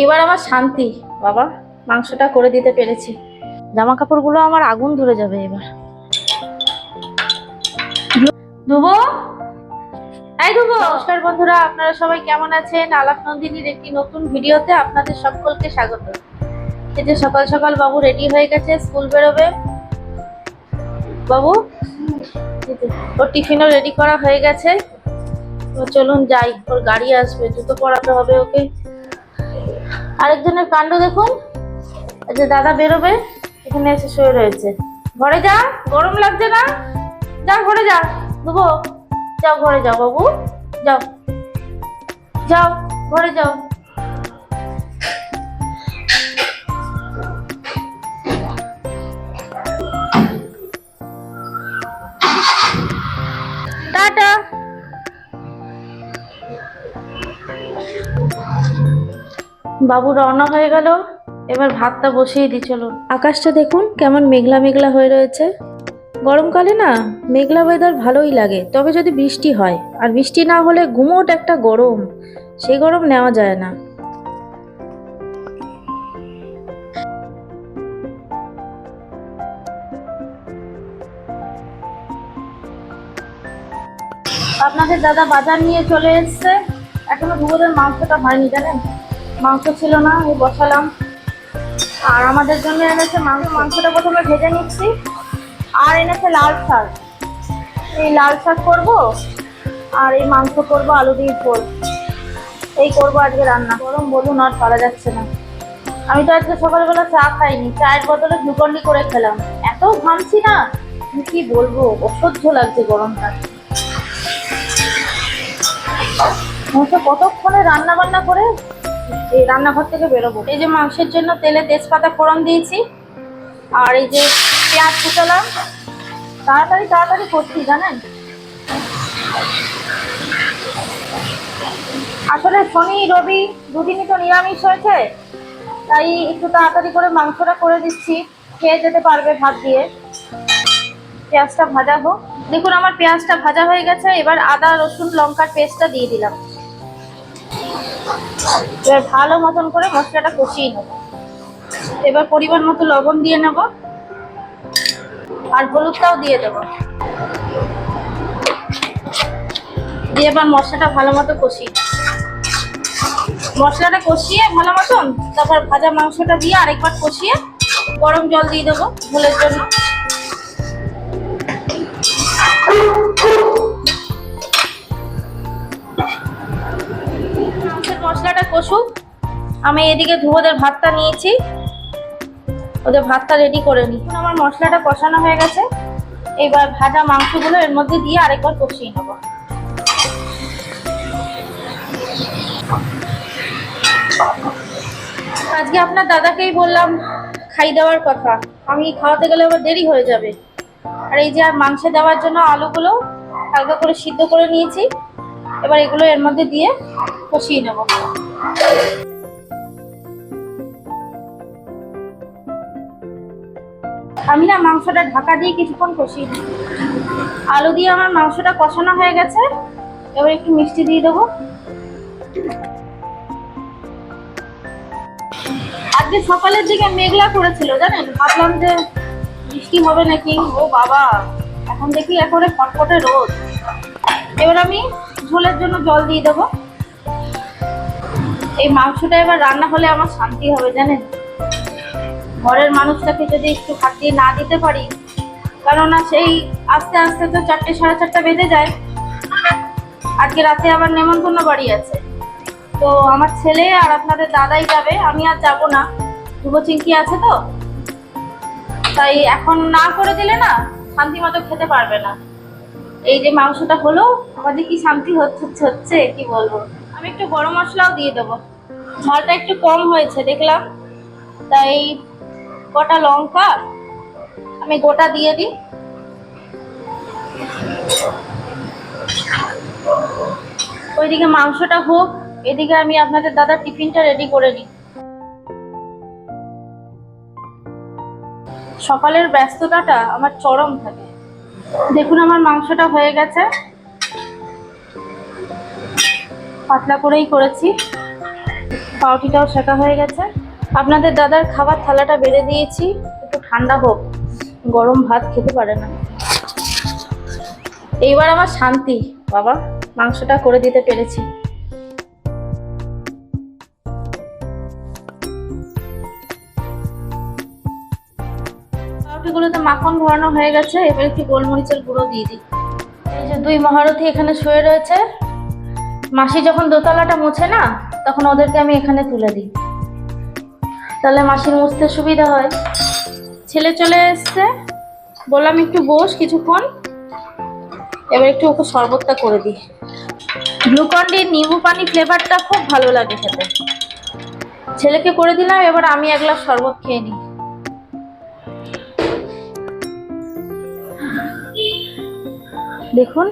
এইবার আমার শান্তি। বাবা, মাংসটা করে দিতে পেরেছি। জামা কাপড়গুলো আমার আগুন ধরে যাবে এবার। ধুবো? এই ধুবো। নমস্কার বন্ধুরা, আপনারা সবাই কেমন আছেন? আলাপ নন্দিনীর একটি নতুন ভিডিওতে আপনাদের সকলকে স্বাগত। এই যে সকাল সকাল বাবু রেডি হয়ে গেছে স্কুল বেরোবে। বাবু ওর টিফিনও রেডি করা হয়ে গেছে। চলুন যাই, ওর গাড়ি আসবে, জুতো পরাতে হবে ওকে। আরেকজনের কাণ্ড দেখুন। যে দাদা বেরোবে, এখানে এসে শুয়ে রয়েছে। ঘরে যা, গরম লাগছে না? যা ঘরে যা। দেবো, যাও ঘরে যাও বাবু, যাও। যাও, ঘরে যাও। বাবু রওনা হয়ে গেল। এবার ভাতটা বসিয়ে দিই চলুন আকাশটা দেখুন কেমন মেঘলা মেঘলা হয়ে রয়েছে। গরমকালে না, মেঘলা ওয়েদার ভালোই লাগে, তবে যদি বৃষ্টি হয়, আর বৃষ্টি না হলে গুমোট একটা গরম সেই গরম নেওয়া যায় না। আপনাদের দাদা বাজার নিয়ে চলে এসছে। এখনও দুপুরের মাংসটা হয়নি, জানেন? মাংস ছিল না, আমি বসালাম। আর আমাদের জন্য এনেছে মাংস, মাংসটা প্রথমে ভেজে নিচ্ছি। আর এনেছে লাল শাক। এই লাল শাক করব, আর এই মাংস করব আলু দিয়ে ঝোল। এই করব আজকে রান্না। গরম বলুন, আর পারা যাচ্ছে না। আমি তো আজকে সকালবেলা চা খাইনি, চায়ের বদলে গ্লুকন্ডি করে খেলাম। এত ঘামছি না কি বলব? অসহ্য লাগছে গরমটা। কতক্ষণে রান্না বান্না করে এই রান্নাঘর থেকে বেরোবো। এই যে মাংসের জন্য তেলে তেজপাতা ফোড়ন দিয়েছি, আর এই যে পেঁয়াজ কুচালাম। তাড়াতাড়ি তাড়াতাড়ি করছি, জানেন? আসলে শনি, রবি দুদিনই তো নিরামিষ হয়েছে, তাই একটু তাড়াতাড়ি করে মাংসটা করে দিচ্ছি। খেয়ে যেতে পারবে ভাত দিয়ে। পেঁয়াজটা ভাজা হোক। দেখুন, আমার পেঁয়াজটা ভাজা হয়ে গেছে, এবার আদা, রসুন, লঙ্কার পেস্টটা দিয়ে দিলাম। এবার ভালো মতন করে মশলাটা কষিয়ে নেব। এবার পরিমাণ মতো লবণ দিয়ে নেব আর হলুদটাও দিয়ে দেব। দিয়ে এবার মশলাটা ভালো মতো কষিয়ে মশলাটা কষিয়ে ভালো মতন তারপর ভাজা মাংসটা দিয়ে আরেকবার কষিয়ে গরম জল দিয়ে দেবো ভুলের জন্য। কষুক আমি এদিকে ধুবোদের ভাতটা নিয়েছি। ওদের ভাতটা রেডি করে নিই। এখন আমার মশলাটা কষানো হয়ে গেছে। এবার ভাজা মাংসগুলো এর মধ্যে দিয়ে আরেকবার কষিয়ে নেব। আজকে আপনার দাদাকেই বললাম খাই দেওয়ার কথা। আমি খাওয়াতে গেলে আবার দেরি হয়ে যাবে। আর এই যে আর মাংসে দেওয়ার জন্য আলুগুলো হালকা করে সিদ্ধ করে নিয়েছি। এবার এগুলো এর মধ্যে দিয়ে কষিয়ে নেব। আমি না মাংসটা ঢাকা দিয়ে কিছুক্ষণ নিই। আলু দিয়ে আমার মাংসটা কষানো হয়ে গেছে। এবার একটু মিষ্টি দিয়ে দেবো। আজকে সকালের দিকে মেঘলা করেছিল, জানেন? ভাবলাম যে বৃষ্টি হবে নাকি? ও বাবা, এখন দেখি একেবারে ফটফটে রোদ। এবার আমি ঝোলের জন্য জল দিয়ে দেবো। এই মাংসটা এবার রান্না হলে আমার শান্তি হবে, জানেন? ঘরের মানুষটাকে যদি একটু খাটিয়ে না দিতে পারি কেননা সেই আস্তে আস্তে তো চারটে সাড়ে চারটা বেজে যায়। আজকে রাতে আবার নেমন্তন্ন বাড়ি আছে। তো আমার ছেলে আর আপনাদের দাদাই যাবে, আমি আর যাব না। শুভ চিঙ্কি আছে তো? তাই এখন না করে দিলে না শান্তি মতো খেতে পারবে না। এই যে মাংসটা হলো, আমাদের কি শান্তি হচ্ছে হচ্ছে, কি বলব? আমি একটু গরম মশলাও দিয়ে দেবো। ঝালটা একটু কম হয়েছে, দেখলাম। তাই কটা লঙ্কা আমি গোটা দিয়ে দিই। ওইদিকে মাংসটা হোক, এদিকে আমি আপনাদের দাদার টিফিনটা রেডি করে নিই। সকালের ব্যস্ততাটা আমার চরম থাকে। দেখুন আমার মাংসটা হয়ে গেছে। পাতলা করেই করেছি। পাউটিটাও শেখা হয়ে গেছে। আপনাদের দাদার খাবার থালাটা বেড়ে দিয়েছি। একটু ঠান্ডা হোক, গরম ভাত খেতে পারে না। এইবার আমার শান্তি, বাবা। মাংসটা করে দিতে পেরেছি। পাউরুটিগুলোতে মাখন ভরানো হয়ে গেছে। এবার একটু গোলমরিচের গুঁড়ো দিয়ে দিই। এই যে দুই মহারথী এখানে শুয়ে রয়েছে। মাসি যখন দোতলাটা মোছে না, তখন ওদেরকে আমি এখানে তুলে দিই। তাহলে মাসির মুছতে সুবিধা হয়। ছেলে চলে এসছে। বললাম, একটু বস কিছুক্ষণ। এবার একটু ওকে শরবতটা করে দিই। গ্লুকন্ডির নিম্বু পানি ফ্লেভারটা খুব ভালো লাগে খেতে। ছেলেকে করে দিলাম, এবার আমি এক গ্লাস শরবত খেয়ে নিই। দেখুন,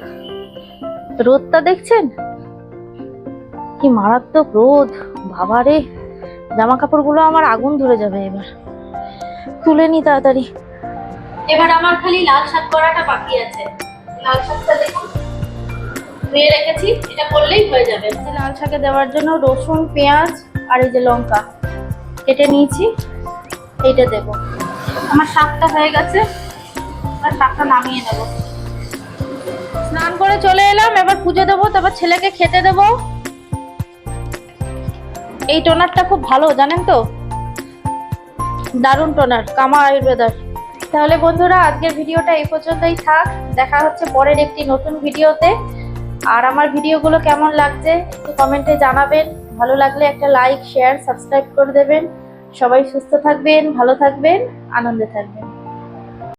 রোদটা দেখছেন? কি মারাত্মক রোদ। বাবারে জামা কাপড়গুলো আমার আগুন ধরে যাবে এবার। তুলে নি তাড়াতাড়ি। এবার আমার খালি লাল শাক করাটা বাকি আছে। লাল শাকটা দেখুন। ধুয়ে রেখেছি এটা করলেই হয়ে যাবে। লাল শাকে দেওয়ার জন্য রসুন পেঁয়াজ আর এই যে লঙ্কা কেটে নিয়েছি। এইটা দেব। আমার শাকটা হয়ে গেছে। আর শাকটা নামিয়ে নেব। স্নান করে চলে এলাম। এবার পুজো দেবো তারপর ছেলেকে খেতে দেবো। এই টোনারটা খুব ভালো, জানেন তো? দারুণ টোনার কামা আয়ুর্বেদার। তাহলে বন্ধুরা, আজকের ভিডিওটা এই পর্যন্তই থাক। দেখা হচ্ছে পরের একটি নতুন ভিডিওতে। আর আমার ভিডিওগুলো কেমন লাগছে, একটু কমেন্টে জানাবেন। ভালো লাগলে একটা লাইক, শেয়ার, সাবস্ক্রাইব করে দেবেন। সবাই সুস্থ থাকবেন, ভালো থাকবেন, আনন্দে থাকবেন।